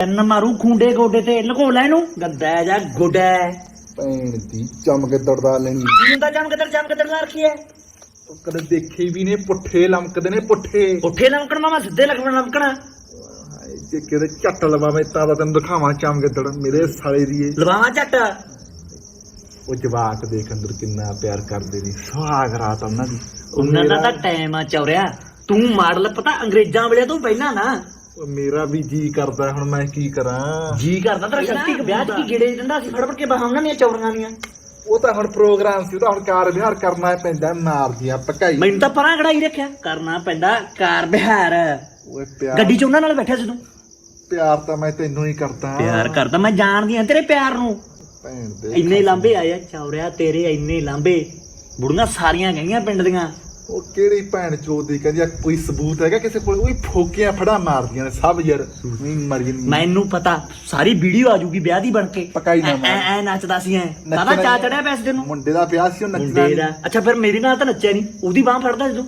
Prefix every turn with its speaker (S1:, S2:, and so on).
S1: ਕੰਨ ਮਾਰੂ ਖੁੰਡੇ ਗੋਡੇ ਤੇ ਲਕੋ ਲੈ ਨੂੰ ਗੱਦਾ ਜਾ ਗੋਡਾ
S2: ਭੈਣ ਦੀ ਚਮਕ ਦੜਦਾ ਲੈਣੀ।
S1: ਹੁੰਦਾ ਜਮ ਕਦਰ ਜਮ ਕਦਰ ਲਾ ਰੱਖੀ ਐ?
S2: ਉਹ ਕਦੇ ਦੇਖੇ ਵੀ ਨੇ ਪੁੱਠੇ ਲਮਕਦੇ ਨੇ ਪੁੱਠੇ।
S1: ਉੱਠੇ ਲਮਕਣ ਮਾਮਾ ਸਿੱਧੇ ਲਮਕਣ ਲਮਕਣਾ।
S2: ਹਾਏ, ਜੇ ਕਿਤੇ ਝੱਟ ਲਵਾਵੇਂ ਤਾਂ ਤਾਂ ਤੈਨੂੰ ਦਿਖਾਵਾਂ ਚਮਕ ਦੜ ਮੇਰੇ ਸਾਲੇ ਦੀ ਏ
S1: ਲਵਾਵਾ ਝੱਟ?
S2: ਉਹ ਜਵਾਕ ਦੇਖ ਅੰਦਰ ਕਿੰਨਾ ਪਿਆਰ ਕਰਦੇ ਨੇ ਸੁਹਾਗ ਰਾਤ ਉਹਨਾਂ ਦੀ। ਉਹ
S1: ਉਹਨਾਂ ਦਾ
S2: ਮੇਰਾ-
S1: ਤਾਂ ਟਾਈਮ ਆ ਚੌਰਿਆ। ਤੂੰ ਮਾਡਲ ਪਤਾ ਅੰਗਰੇਜ਼ਾਂ ਵੇਲੇ ਤੋਂ ਪਹਿਲਾਂ ਨਾ।
S2: ਮੇਰਾ ਵੀ ਜੀ ਕਰਦਾ ਹੁਣ ਮੈਂ ਕੀ ਕਰਾਂ?
S1: ਜੀ ਕਰਦਾ ਤੇਰਾ ਸ਼ਕਤੀ ਵਿਆਹ ਚ ਕੀ ਗੇੜੇ ਦਿੰਦਾ ਸੀ? ਫੜ ਫੜ ਕੇ ਬਾਹਾਂ ਉਹਨਾਂ ਦੀਆਂ ਚੌੜੀਆਂ ਦੀਆਂ।
S2: ਉਹ ਤਾਂ ਹੁਣ ਪ੍ਰੋਗਰਾਮ ਸੀ ਉਹ ਤਾਂ ਹੁਣ ਕਾਰ ਵਿਹਾਰ ਕਰਨਾ ਪੈਂਦਾ ਮਾਰਦੀਆਂ ਪਕਾਈ।
S1: ਮੈਨੂੰ ਤਾਂ ਪਰਾਂ ਕਢਾਈ ਰੱਖਿਆ। ਕਰਨਾ ਪੈਂਦਾ ਕਾਰ ਬਿਹਾਰ
S2: ਓਏ ਪਿਆਰ।
S1: ਗੱਡੀ ਚ ਉਹਨਾਂ ਨਾਲ ਬੈਠਿਆ ਸੀ ਤੂੰ?
S2: ਪਿਆਰ ਤਾਂ ਮੈਂ ਤੈਨੂੰ ਹੀ ਕਰਦਾ।
S1: ਪਿਆਰ ਕਰਦਾ ਮੈਂ ਜਾਣਦੀ ਆ ਤੇਰੇ ਪਿਆਰ ਨੂੰ।
S2: ਭੈਣ ਦੇ
S1: ਇੰਨੇ ਲਾਂਬੇ ਆਏ ਆ ਚੌਰਿਆ ਤੇਰੇ ਇੰਨੇ ਲਾਂਬੇ ਬੁੜੀਆਂ ਸਾਰੀਆਂ ਗਈਆਂ ਪਿੰਡ ਦੀਆਂ।
S2: ਉਹ ਕਿਹੜੀ ਭੈਣ ਚੋਦ ਦੀ ਕਹਿੰਦੀ ਆ ਕੋਈ ਸਬੂਤ ਹੈਗਾ ਕਿਸੇ ਕੋਲ? ਉਹੀ ਫੋਕੀਆਂ ਫੜਾ ਮਾਰਦੀਆਂ ਨੇ ਸਭ ਯਾਰ ਨਹੀਂ ਮਰ ਜਣੀ
S1: ਮੈਨੂੰ ਪਤਾ ਸਾਰੀ ਵੀਡੀਓ ਆ ਜੂਗੀ ਵਿਆਹ ਦੀ ਬਣ ਕੇ।
S2: ਪਕਾਈ ਨਾ
S1: ਐ
S2: ਮਾਰ।
S1: ਐ ਨੱਚਦਾ ਸੀ ਐ। ਸਾਰਾ ਚਾ ਚੜਿਆ ਪਿਆ ਸੀ ਤੈਨੂੰ?
S2: ਮੁੰਡੇ ਦਾ ਵਿਆਹ ਸੀ ਉਹ ਨੱਚਣਾ
S1: ਮੁੰਡੇ
S2: ਨਹੀਂ।
S1: ਦਾ ਅੱਛਾ ਫਿਰ ਮੇਰੇ ਨਾਲ ਤਾਂ ਨੱਚਿਆ ਨਹੀਂ। ਉਹਦੀ ਬਾਹ ਫੜਦਾ ਤੂੰ